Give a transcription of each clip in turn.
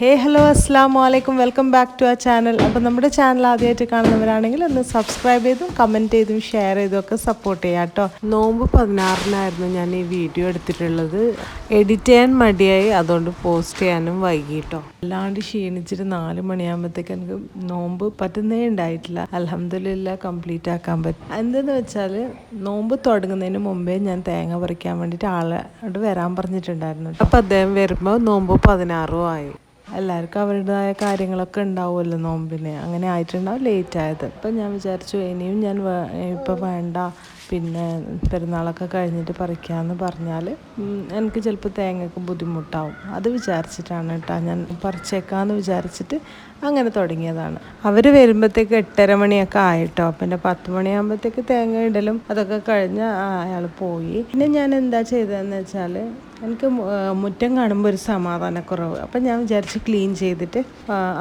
ഹേ hello അസ്സാം വലൈക്കും welcome back to ആ ചാനൽ. അപ്പോൾ നമ്മുടെ ചാനൽ ആദ്യമായിട്ട് കാണുന്നവരാണെങ്കിൽ ഒന്ന് സബ്സ്ക്രൈബ് ചെയ്തും കമന്റ് ചെയ്തും ഷെയർ ചെയ്തും ഒക്കെ സപ്പോർട്ട് ചെയ്യാം കേട്ടോ. നോമ്പ് പതിനാറിനായിരുന്നു ഞാൻ ഈ വീഡിയോ എടുത്തിട്ടുള്ളത്. എഡിറ്റ് ചെയ്യാൻ മടിയായി. അതുകൊണ്ട് പോസ്റ്റ് ചെയ്യാനും വൈകിട്ടോ അല്ലാണ്ട് ക്ഷീണിച്ചിട്ട് നാല് മണിയാകുമ്പോഴത്തേക്ക് എനിക്ക് നോമ്പ് പറ്റുന്നേ ഉണ്ടായിട്ടില്ല. അലഹമില്ല കംപ്ലീറ്റ് ആക്കാൻ പറ്റും. എന്തെന്ന് വെച്ചാൽ നോമ്പ് തുടങ്ങുന്നതിന് മുമ്പേ ഞാൻ തേങ്ങ പറിക്കാൻ വേണ്ടിയിട്ട് ആളോട് വരാൻ പറഞ്ഞിട്ടുണ്ടായിരുന്നു അപ്പോൾ അദ്ദേഹം വരുമ്പോൾ നോമ്പ് പതിനാറും ആയി. എല്ലാവർക്കും അവരുടേതായ കാര്യങ്ങളൊക്കെ ഉണ്ടാവുമല്ലോ നോമ്പിന്. അങ്ങനെ ആയിട്ടുണ്ടാവും ലേറ്റ് ആയത്. അപ്പം ഞാൻ വിചാരിച്ചു ഇനിയും ഞാൻ ഇപ്പം വേണ്ട പിന്നെ പെരുന്നാളൊക്കെ കഴിഞ്ഞിട്ട് പറിക്കാമെന്ന് പറഞ്ഞാൽ എനിക്ക് ചിലപ്പോൾ തേങ്ങയ്ക്ക് ബുദ്ധിമുട്ടാവും. അത് വിചാരിച്ചിട്ടാണ് കേട്ടോ ഞാൻ പറിച്ചേക്കാമെന്ന് വിചാരിച്ചിട്ട് അങ്ങനെ തുടങ്ങിയതാണ്. അവർ വരുമ്പോഴത്തേക്ക് എട്ടര മണിയൊക്കെ ആയിട്ടോ പിന്നെ പത്ത് മണിയാകുമ്പോഴത്തേക്ക് തേങ്ങ ഇടലും അതൊക്കെ കഴിഞ്ഞ് അയാൾ പോയി. പിന്നെ ഞാൻ എന്താ ചെയ്തതെന്ന് വെച്ചാൽ എനിക്ക് മുറ്റം കാണുമ്പോൾ ഒരു സമാധാനക്കുറവ്. അപ്പം ഞാൻ വിചാരിച്ച് ക്ലീൻ ചെയ്തിട്ട്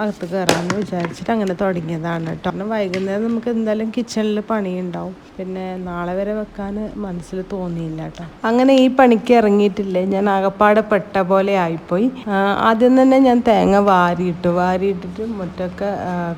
അകത്ത് കയറാമെന്ന് വിചാരിച്ചിട്ട് അങ്ങനെ തുടങ്ങിയതാണ് കേട്ടോ. കാരണം വൈകുന്നേരം നമുക്ക് എന്തായാലും കിച്ചണിൽ പണിയുണ്ടാവും. പിന്നെ നാളെ വരെ വെക്കാൻ മനസ്സിൽ തോന്നിയില്ല കേട്ടോ. അങ്ങനെ ഈ പണിക്ക് ഇറങ്ങിയിട്ടില്ലേ ഞാൻ ആകപ്പാടെ പെട്ട പോലെ ആയിപ്പോയി. ആദ്യം തന്നെ ഞാൻ തേങ്ങ വാരിയിട്ടു വാരിയിട്ടിട്ട് മുറ്റൊക്കെ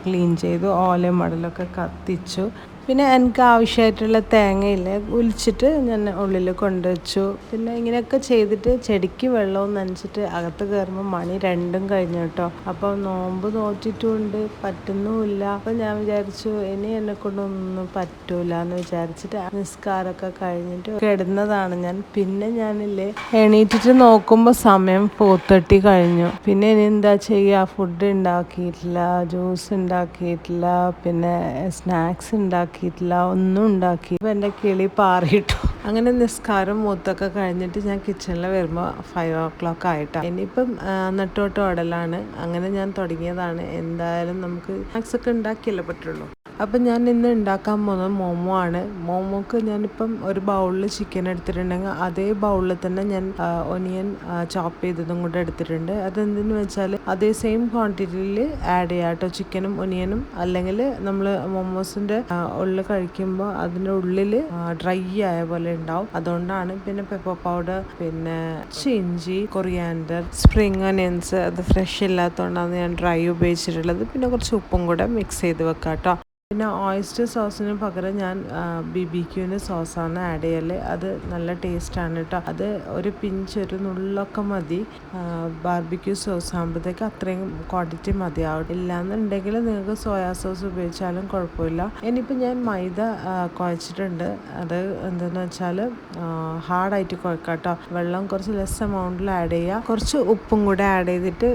ക്ലീൻ ചെയ്തു ഓല മടലൊക്കെ കത്തിച്ചു. പിന്നെ എനിക്ക് ആവശ്യമായിട്ടുള്ള തേങ്ങയില്ലേ. ഒലിച്ചിട്ട് ഞാൻ ഉള്ളിൽ കൊണ്ടുവച്ചു. പിന്നെ ഇങ്ങനെയൊക്കെ ചെയ്തിട്ട് ചെടിക്ക് വെള്ളവും നനച്ചിട്ട് അകത്ത് കയറുമ്പോൾ മണി രണ്ടും കഴിഞ്ഞു കേട്ടോ. അപ്പോൾ നോമ്പ് നോറ്റിട്ടുമുണ്ട് പറ്റുന്നുമില്ല. അപ്പോൾ ഞാൻ വിചാരിച്ചു ഇനി എന്നെ കൊണ്ടൊന്നും പറ്റൂല എന്ന് വിചാരിച്ചിട്ട് നിസ്കാരമൊക്കെ കഴിഞ്ഞിട്ട് കിടന്നതാണ് ഞാൻ. പിന്നെ ഞാനില്ലേ എണീറ്റിട്ട് നോക്കുമ്പോൾ സമയം ഫോർ തേർട്ടി കഴിഞ്ഞു. പിന്നെ ഇനി എന്താ ചെയ്യുക? ഫുഡ് ഉണ്ടാക്കിയിട്ടില്ല ജ്യൂസ് ഉണ്ടാക്കിയിട്ടില്ല പിന്നെ സ്നാക്സ് ഉണ്ടാക്കി ഉണ്ടാക്കിയിട്ടില്ല ഒന്നും ഉണ്ടാക്കി. ഇപ്പം എന്റെ കിളി പാറിയിട്ടു. അങ്ങനെ നിസ്കാരം മൂത്തൊക്കെ കഴിഞ്ഞിട്ട് ഞാൻ കിച്ചണിൽ വരുമ്പോൾ ഫൈവ് ഓ ക്ലോക്ക് ആയിട്ടാണ് ഇനിയിപ്പം നെട്ടോട്ട് ഓടലാണ്. അങ്ങനെ ഞാൻ തുടങ്ങിയതാണ്. എന്തായാലും നമുക്ക് സ്നാക്സ് ഉണ്ടാക്കിയല്ലേ പറ്റുള്ളൂ. അപ്പം ഞാൻ ഇന്ന് ഉണ്ടാക്കാൻ പോകുന്നത് മോമോ ആണ്. മോമോക്ക് ഞാനിപ്പം ഒരു ബൗളിൽ ചിക്കൻ എടുത്തിട്ടുണ്ടെങ്കിൽ അതേ ബൗളിൽ തന്നെ ഞാൻ ഒനിയൻ ചോപ്പ് ചെയ്തതും കൂടെ എടുത്തിട്ടുണ്ട്. അതെന്തെന്ന് വെച്ചാൽ അതേ സെയിം ക്വാണ്ടിറ്റിയിൽ ആഡ് ചെയ്യാം കേട്ടോ. ചിക്കനും ഒനിയനും അല്ലെങ്കിൽ നമ്മൾ മോമോസിന്റെ ഉള്ളിൽ കഴിക്കുമ്പോൾ അതിന്റെ ഉള്ളിൽ ഡ്രൈ ആയ പോലെ ഉണ്ടാവും അതുകൊണ്ടാണ് പിന്നെ പെപ്പർ പൗഡർ പിന്നെ ചിഞ്ചി കൊറിയാൻഡർ സ്പ്രിങ് ഒനിയൻസ് അത് ഫ്രഷ് ഇല്ലാത്തതുകൊണ്ടാണ് ഞാൻ ഡ്രൈ ഉപയോഗിച്ചിട്ടുള്ളത്. പിന്നെ കുറച്ച് ഉപ്പും കൂടെ മിക്സ് ചെയ്ത് വെക്കാം കേട്ടോ പിന്നെ ഓയിസ്റ്റർ സോസിന് പകരം ഞാൻ ബി ബി സോസാണ് ആഡ് ചെയ്യൽ. അത് നല്ല ടേസ്റ്റാണ് കേട്ടോ അത് ഒരു പിഞ്ച് ഒരു നുള്ളൊക്കെ മതി. ബാർബിക്യൂ സോസ് ആകുമ്പോഴത്തേക്ക് അത്രയും ക്വാണ്ടിറ്റി മതിയാവും. ഇല്ലാന്നുണ്ടെങ്കിൽ നിങ്ങൾക്ക് സോയാ സോസ് ഉപയോഗിച്ചാലും കുഴപ്പമില്ല. ഇനിയിപ്പോൾ ഞാൻ മൈദ കുഴച്ചിട്ടുണ്ട്. അത് എന്താണെന്ന് വെച്ചാൽ ഹാർഡായിട്ട് കുഴക്കാം കേട്ടോ വെള്ളം കുറച്ച് ലെസ് എമൗണ്ടിൽ ആഡ് ചെയ്യുക കുറച്ച് ഉപ്പും കൂടെ ആഡ് ചെയ്തിട്ട്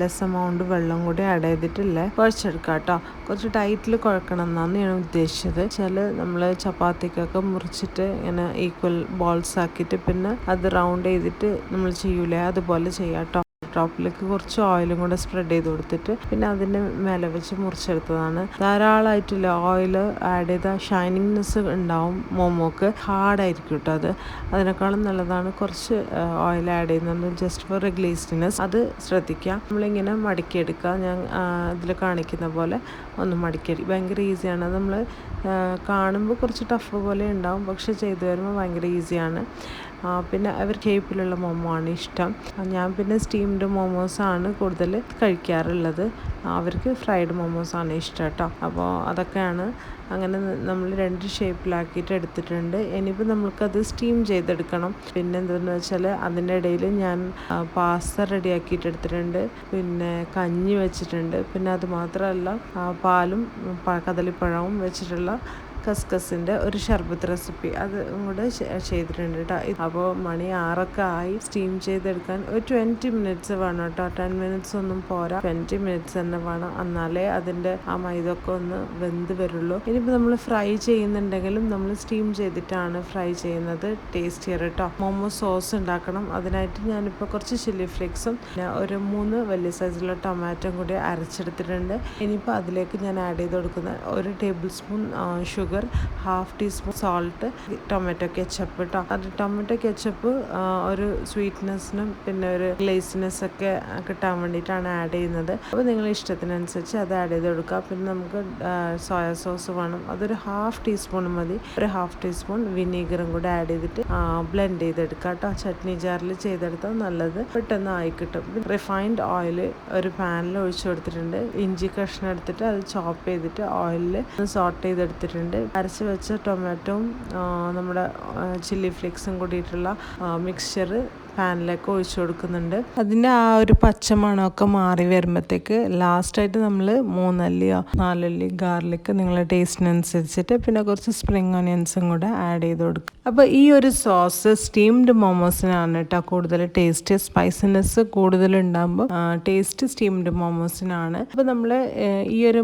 ലെസ് എമൗണ്ട് വെള്ളം കൂടി ആഡ് ചെയ്തിട്ടില്ലേ കുഴച്ചെടുക്കാം കേട്ടോ കുറച്ച് ടൈറ്റിൽ കുഴക്കണം എന്നാണ് ഞാൻ ഉദ്ദേശിച്ചത്. ചില നമ്മൾ ചപ്പാത്തിക്കൊക്കെ മുറിച്ചിട്ട് ഇങ്ങനെ ഈക്വൽ ബോൾസ് ആക്കിയിട്ട് പിന്നെ അത് റൗണ്ട് ചെയ്തിട്ട് നമ്മൾ ചെയ്യൂലേ? അതുപോലെ ചെയ്യാം കേട്ടോ ടോപ്പിലേക്ക് കുറച്ച് ഓയിലും കൂടെ സ്പ്രെഡ് ചെയ്ത് കൊടുത്തിട്ട് പിന്നെ അതിന്റെ മേലെ വെച്ച് മുറിച്ചെടുത്തതാണ്. ധാരാളമായിട്ടില്ല ഓയിൽ ആഡ് ചെയ്ത ഷൈനിങ്നെസ് ഉണ്ടാവും മോമോക്ക്. ഹാർഡായിരിക്കും കേട്ടോ അത്. അതിനേക്കാളും നല്ലതാണ് കുറച്ച് ഓയിൽ ആഡ് ചെയ്യുന്നത് ജസ്റ്റ് ഫോർ എ ഗ്ലേസ്റ്റിനെസ് അത് ശ്രദ്ധിക്കുക. നമ്മളിങ്ങനെ മടക്കിയെടുക്കുക. ഞാൻ ഇതിൽ കാണിക്കുന്ന പോലെ ഒന്ന് മടക്കി ഭയങ്കര ഈസിയാണ് നമ്മൾ കാണുമ്പോൾ കുറച്ച് ടഫ് പോലെ ഉണ്ടാവും. പക്ഷെ ചെയ്തു വരുമ്പോൾ ഭയങ്കര ഈസിയാണ് പിന്നെ അവർ ഷേപ്പിലുള്ള മോമോ ആണ് ഇഷ്ടം. ഞാൻ പിന്നെ സ്റ്റീംഡ് മോമോസാണ് കൂടുതൽ കഴിക്കാറുള്ളത്. അവർക്ക് ഫ്രൈഡ് മോമോസാണ് ഇഷ്ടം കേട്ടോ. അപ്പോൾ അതൊക്കെയാണ് അങ്ങനെ നമ്മൾ രണ്ട് ഷേപ്പിലാക്കിയിട്ട് എടുത്തിട്ടുണ്ട്. ഇനിയിപ്പോൾ നമ്മൾക്കത് സ്റ്റീം ചെയ്തെടുക്കണം. പിന്നെ എന്താണെന്ന് വെച്ചാൽ അതിന്റെ ഇടയിൽ ഞാൻ പാസ്ത റെഡിയാക്കിയിട്ട് എടുത്തിട്ടുണ്ട്. പിന്നെ കഞ്ഞി വെച്ചിട്ടുണ്ട്. പിന്നെ അതുമാത്രമല്ല പാലും കദളിപ്പഴവും വെച്ചിട്ടുള്ള കസ്കസിന്റെ ഒരു ഷർബത്ത് റെസിപ്പി അത് കൂടെ ചെയ്തിട്ടുണ്ട് കേട്ടോ. അപ്പോൾ മണി ആറൊക്കെ ആയി. സ്റ്റീം ചെയ്തെടുക്കാൻ ഒരു ട്വന്റി മിനിറ്റ്സ് വേണം കേട്ടോ. ടെൻ മിനിറ്റ്സ് ഒന്നും പോരാ. ട്വന്റി മിനിറ്റ്സ് തന്നെ വേണം. എന്നാലേ അതിന്റെ ആ മൈദ ഒക്കെ ഒന്ന് വെന്ത് വരുള്ളൂ. ഇനിയിപ്പോൾ നമ്മൾ ഫ്രൈ ചെയ്യുന്നുണ്ടെങ്കിലും നമ്മൾ സ്റ്റീം ചെയ്തിട്ടാണ് ഫ്രൈ ചെയ്യുന്നത്. ടേസ്റ്റിയർ കേട്ടോ. മോമോ സോസ് ഉണ്ടാക്കണം. അതിനായിട്ട് ഞാനിപ്പോൾ കുറച്ച് ചില്ലി ഫ്ലേക്സും പിന്നെ ഒരു മൂന്ന് വലിയ സൈസിലുള്ള ടൊമാറ്റോ കൂടി അരച്ചെടുത്തിട്ടുണ്ട്. ഇനിയിപ്പോൾ അതിലേക്ക് ഞാൻ ആഡ് ചെയ്ത് കൊടുക്കുന്ന ഒരു tablespoon sugar sugar half teaspoon salt tomato ketchup കേട്ടോ അത് ടൊമാറ്റോ കെച്ചപ്പ് ഒരു സ്വീറ്റ്നെസ്സിനും പിന്നെ ഒരു ഗ്ലേസിനെസ് ഒക്കെ കിട്ടാൻ വേണ്ടിയിട്ടാണ് ആഡ് ചെയ്യുന്നത്. അപ്പോൾ നിങ്ങൾ ഇഷ്ടത്തിനനുസരിച്ച് അത് ആഡ് ചെയ്ത് കൊടുക്കുക. പിന്നെ നമുക്ക് സോയ സോസ് വേണം. അതൊരു ഹാഫ് ടീസ്പൂൺ മതി. ഒരു ഹാഫ് ടീസ്പൂൺ വിനീഗറും കൂടെ ആഡ് ചെയ്തിട്ട് ബ്ലെൻഡ് ചെയ്തെടുക്കുക കേട്ടോ ചട്നി ജാറിൽ ചെയ്തെടുത്താൽ നല്ലത്. പെട്ടെന്ന് ആയി കിട്ടും. റിഫൈൻഡ് ഓയിൽ ഒരു പാനിൽ ഒഴിച്ചു കൊടുത്തിട്ടുണ്ട്. ഇഞ്ചി കഷ്ണം എടുത്തിട്ട് അത് ചോപ്പ് ചെയ്തിട്ട് ഓയിലിൽ സോട്ട് ചെയ്തെടുത്തിട്ടുണ്ട്. അരച്ച് വെച്ച ടൊമാറ്റോയും നമ്മുടെ ചില്ലി ഫ്ലേക്സും കൂടിയിട്ടുള്ള മിക്സ്ചർ പാനിലേക്ക് ഒഴിച്ചു കൊടുക്കുന്നുണ്ട്. അതിന്റെ ആ ഒരു പച്ചമണമൊക്കെ മാറി വരുമ്പോഴത്തേക്ക് ലാസ്റ്റായിട്ട് നമ്മൾ മൂന്നല്ലിയോ നാലല്ലി ഗാർലിക് നിങ്ങളുടെ ടേസ്റ്റിനനുസരിച്ചിട്ട് പിന്നെ കുറച്ച് സ്പ്രിങ് ഓണിയൻസും കൂടെ ആഡ് ചെയ്ത് കൊടുക്കും അപ്പോൾ ഈ ഒരു സോസ് സ്റ്റീംഡ് മോമോസിനാണ് കേട്ടോ കൂടുതൽ ടേസ്റ്റ്. സ്പൈസിനെസ് കൂടുതൽ ഉണ്ടാകുമ്പോൾ ടേസ്റ്റ് സ്റ്റീംഡ് മോമോസിനാണ്. അപ്പോൾ നമ്മൾ ഈ ഒരു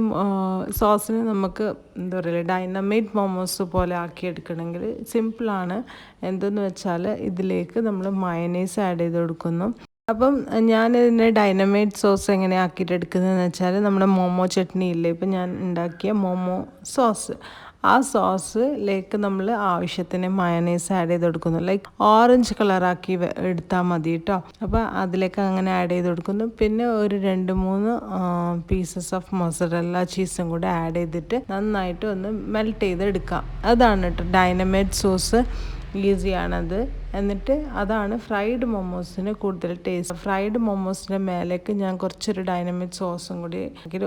സോസിന് നമുക്ക് എന്താ പറയുക ഡൈനമൈറ്റ് മോമോസ് പോലെ ആക്കി എടുക്കണമെങ്കിൽ സിമ്പിളാണ്. എന്തെന്ന് വെച്ചാൽ ഇതിലേക്ക് നമ്മൾ മയനൈസ് ആഡ് ചെയ്ത് കൊടുക്കുന്നു അപ്പം ഞാൻ ഇതിന്റെ ഡൈനമൈറ്റ് സോസ് എങ്ങനെ ആക്കിയിട്ട് എടുക്കുന്നതെന്ന് വെച്ചാൽ നമ്മുടെ മോമോ ചട്നി ഇല്ലേ? ഇപ്പം ഞാൻ ഉണ്ടാക്കിയ മോമോ സോസ് ആ സോസിലേക്ക് നമ്മൾ ആവശ്യത്തിന് മയനൈസ് ആഡ് ചെയ്ത് കൊടുക്കുന്നു ലൈക്ക് ഓറഞ്ച് കളറാക്കി എടുത്താൽ മതി കേട്ടോ അപ്പോൾ അതിലേക്ക് അങ്ങനെ ആഡ് ചെയ്ത് കൊടുക്കുന്നു പിന്നെ ഒരു രണ്ട് മൂന്ന് പീസസ് ഓഫ് മൊസറല്ല ചീസും കൂടെ ആഡ് ചെയ്തിട്ട് നന്നായിട്ട് ഒന്ന് മെൽറ്റ് ചെയ്ത് എടുക്കാം അതാണ് കേട്ടോ ഡൈനമൈറ്റ് സോസ് ഈസിയാണത് എന്നിട്ട് അതാണ് ഫ്രൈഡ് മൊമോസിന് കൂടുതൽ ടേസ്റ്റ് ഫ്രൈഡ് മൊമോസിന്റെ മേലേക്ക് ഞാൻ കുറച്ചൊരു ഡൈനമിക് സോസും കൂടി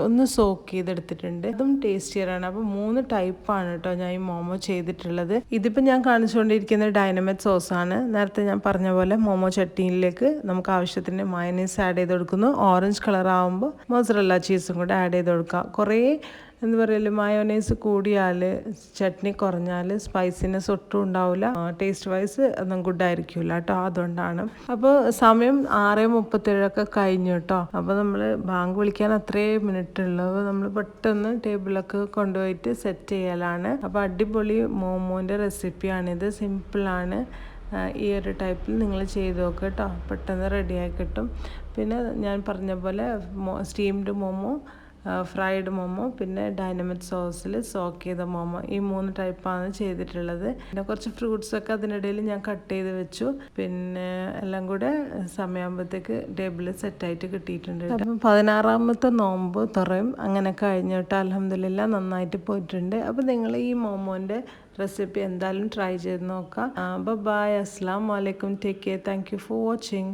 ഒന്ന് സോക്ക് ചെയ്തെടുത്തിട്ടുണ്ട്. അതും ടേസ്റ്റിയറാണ് അപ്പോൾ മൂന്ന് ടൈപ്പാണ് കേട്ടോ ഞാൻ ഈ മോമോ ചെയ്തിട്ടുള്ളത്. ഇതിപ്പോൾ ഞാൻ കാണിച്ചുകൊണ്ടിരിക്കുന്ന ഡൈനമിക് സോസാണ് നേരത്തെ ഞാൻ പറഞ്ഞ പോലെ മോമോ ചട്ടിയിലേക്ക് നമുക്ക് ആവശ്യത്തിന് മയനീസ് ആഡ് ചെയ്ത് കൊടുക്കുന്നു. ഓറഞ്ച് കളർ ആകുമ്പോൾ മൊസറല്ല ചീസും കൂടെ ആഡ് ചെയ്ത് കൊടുക്കുക കുറേ എന്ന് പറയുക മയോനൈസ് കൂടിയാൽ ചട്നി കുറഞ്ഞാൽ സ്പൈസിനെസ് ഒട്ടും ഉണ്ടാവില്ല ടേസ്റ്റ് വൈസ് ഒന്നും ഗുഡ് ആയിരിക്കില്ല കേട്ടോ അതുകൊണ്ടാണ്. അപ്പോൾ സമയം ആറ് മുപ്പത്തേഴൊക്കെ കഴിഞ്ഞു കേട്ടോ അപ്പോൾ നമ്മൾ ബാങ്ക് വിളിക്കാൻ അത്രേ മിനിറ്റ് ഉള്ളൂ അപ്പോൾ നമ്മൾ പെട്ടെന്ന് ടേബിളൊക്കെ കൊണ്ടുപോയിട്ട് സെറ്റ് ചെയ്യലാണ്. അപ്പോൾ അടിപൊളി മോമോന്റെ റെസിപ്പിയാണിത്. സിമ്പിളാണ്. ഈ ഒരു ടൈപ്പിൽ നിങ്ങൾ ചെയ്ത് നോക്കുക കേട്ടോ പെട്ടെന്ന് റെഡിയായി കിട്ടും. പിന്നെ ഞാൻ പറഞ്ഞ പോലെ സ്റ്റീംഡ് മോമോ ഫ്രൈഡ് മോമോ പിന്നെ ഡൈനമിക് സോസിൽ സോക്ക് ചെയ്ത മോമോ ഈ മൂന്ന് ടൈപ്പാണ് ചെയ്തിട്ടുള്ളത്. പിന്നെ കുറച്ച് ഫ്രൂട്ട്സൊക്കെ അതിനിടയിൽ ഞാൻ കട്ട് ചെയ്ത് വെച്ചു. പിന്നെ എല്ലാം കൂടെ സമയമാകുമ്പോഴത്തേക്ക് ടേബിളിൽ സെറ്റായിട്ട് കിട്ടിയിട്ടുണ്ട്. അപ്പം പതിനാറാമത്തെ നോമ്പ് തുറയും. അങ്ങനെ കഴിഞ്ഞിട്ട് അലഹമില്ല നന്നായിട്ട് പോയിട്ടുണ്ട്. അപ്പോൾ നിങ്ങൾ ഈ മോമോന്റെ റെസിപ്പി എന്തായാലും ട്രൈ ചെയ്ത് നോക്കാം. ബൈ അസ്സാം വലൈക്കും take care thank you for watching